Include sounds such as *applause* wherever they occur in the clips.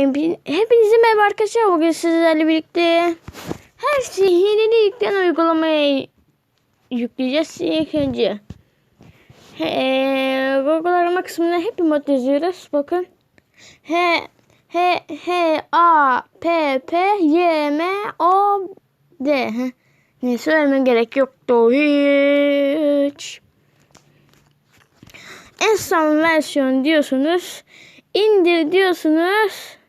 Hepinize merhaba arkadaşlar. Bugün sizlerle birlikte her şeyi hileli yükleyen uygulamayı yükleyeceğiz ilk önce. He, Google arama kısmına Happy Mod yazıyoruz. Bakın. H H H A P P Y M O D. Ne söylemem gerek yoktu hiç. En son versiyon diyorsunuz. İndir diyorsunuz.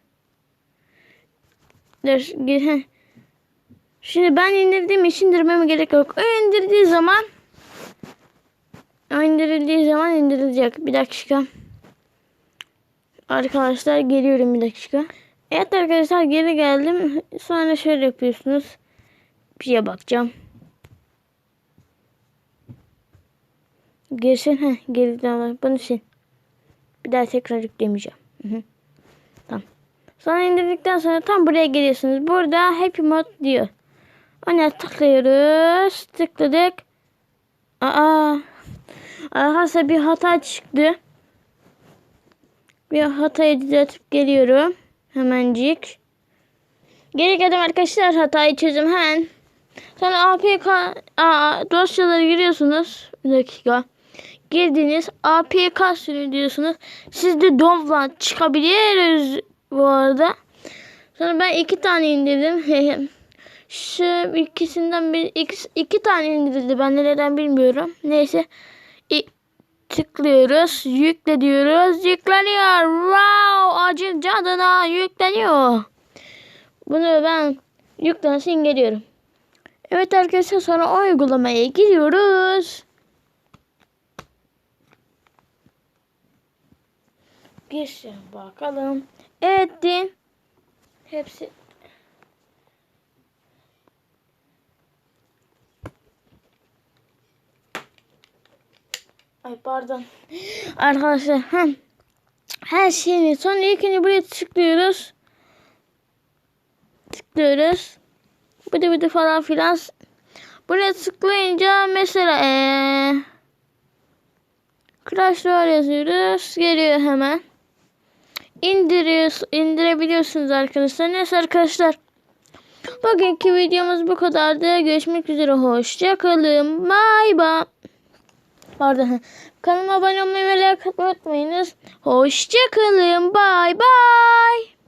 Şimdi ben indirdiğim için indirmeme gerek yok. O indirdiği zaman o indirildiği zaman indirilecek. Bir dakika. Arkadaşlar geliyorum bir dakika. Evet arkadaşlar geri geldim. Sonra şöyle yapıyorsunuz. Bir şeye bakacağım. Girsin. Heh, geri devam. Bunu sil. Bir daha tekrar yüklemeyeceğim. Hı hı. Tamam. Sonra indirdikten sonra tam buraya geliyorsunuz. Burada Happy Mod diyor. Ona tıklıyoruz. Tıkladık. Aa. Arkadaşlar bir hata çıktı. Bir hatayı düzeltip geliyorum. Hemencik. Geri geldim arkadaşlar hatayı çözüm hemen. Sonra APK aa, dosyalara giriyorsunuz. Bir dakika. Girdiniz APK sürü diyorsunuz. Siz de domla çıkabiliriz bu arada. Sonra ben iki tane indirdim. *laughs* Şu ikisinden bir iki, iki tane indirildi. Ben nereden bilmiyorum. Neyse. İ, tıklıyoruz. Yükle diyoruz. Yükleniyor. Wow. Acil cadına yükleniyor. Bunu ben yüklensin geliyorum. Evet arkadaşlar sonra uygulamaya giriyoruz. Girsin bakalım. Evet din. Hepsi Ay pardon. Arkadaşlar hem her şeyini sonra ilkini buraya tıklıyoruz. Tıklıyoruz. Bıdı bıdı falan filan. Buraya tıklayınca mesela ee, Crash Royale yazıyoruz. Geliyor hemen. İndiriyoruz, indirebiliyorsunuz arkadaşlar. Neyse arkadaşlar. Bugünkü videomuz bu kadardı. Görüşmek üzere. Hoşçakalın. Bye bye. Pardon. Kanalıma abone olmayı ve like atmayı unutmayınız. Hoşçakalın. Bye bye.